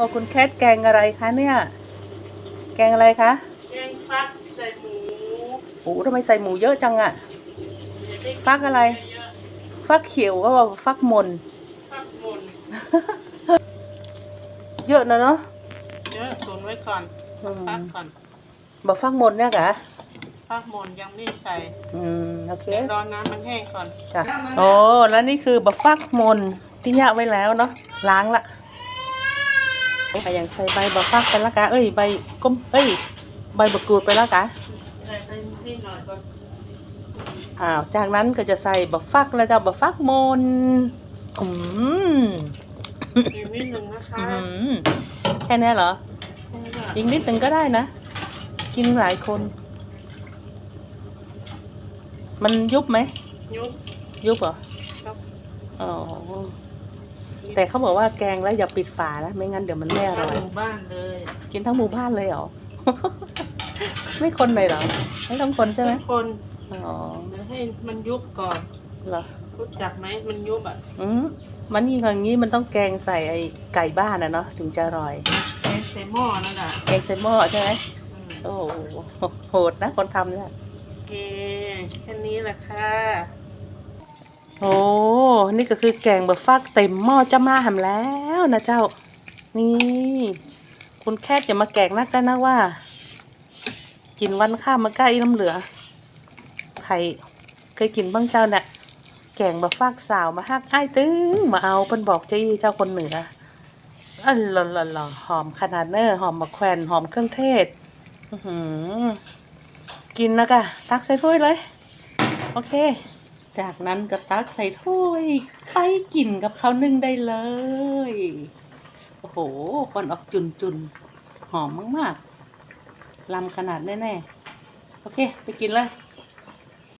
อ๋อคุณแคทแกงอะไรคะเนี่ย แกงอะไรคะแกงฟักใส่หมูโอ้ทำไมใส่หมูเยอะจังอะอย่าได้ฟักอะไรเยอะฟักเขียวก็ว่าฟักมนๆฟักหมนเยอะนะเนาะเยอะตุนไว้ก่อนอืมฟักก่อนบอกฟักมนเนี่ยกะฟักหมนยังไม่ใส่อืมโอเคเดี๋ยวรอน้ำมันแห้งก่อนจ้ะโอ้แล้วนี่คือบะฟักมนที่ยะไว้แล้วเนาะล้างละ ไปอย่างใส่ใบบะฟักไปละกะเอ้ยใบก้มเอ้ยใบมะกรูดไปละกะใส่ไปนิดหน่อยก่อนอ้าวจากนั้นก็จะใส่บะฟักแล้วจะบะฟักมนอืมอีกนิดหนึ่งนะคะอืมแค่นี้เหรออีกนิดหนึ่งก็ได้นะ กินหลายคน มันยุบไหม ยุบ ยุบเหรอครับอ๋อ แต่เขาบอกว่าแกงแล้วอย่าปิดฝานะไม่งั้นเดี๋ยวมันไม่อทั้ร่งอย หมู่บ้านเลยกินทั้งหมู่บ้านเลยเหรอ ไม่คนเลยเหรอ ไม่ต้องคนใช่ไหมทุกคนอ๋อเดี๋ยวให้มันยุบก่อน เหรอ รู้จักไหมมันยุบอะอืมมันยิ่งอย่างนี้มันต้องแกงใส่ไอ้ไก่บ้านนะเนาะถึงจะอร่อย แกงใส่หม้อนั่นแหละแกงใส่หม้อใช่ไหมอืมโอ้โหโหดนะคนทำเนี่ย โอเคแค่นี้แหละค่ะโอ้ นี่ก็คือแกงบะฟักเต็มหม้อจะมาหำแล้วนะเจ้า นี่ คุณแค่จะมาแกงนักกันนะว่า กินวันข้ามมาใกล้น้ำเหลือใครเคยกินบ้างเจ้าเนี่ยแกงบะฟักสาวมาฮักไอ้ตึงมาเอาเป็นบอกเจ้าเจ้าคนเหนืออันละละละหอมขนาดเนอหอมมะแขวนหอมเครื่องเทศอือหือกินนะกะตักใส่ถ้วยเลย โอเค จากนั้นก็ตักใส่ถ้วยไปกินกับข้าวนึ่งได้เลย โอ้โหควันออกจุนจุนหอมมากๆลำขนาดแน่ๆ โอเค ไปกินเลย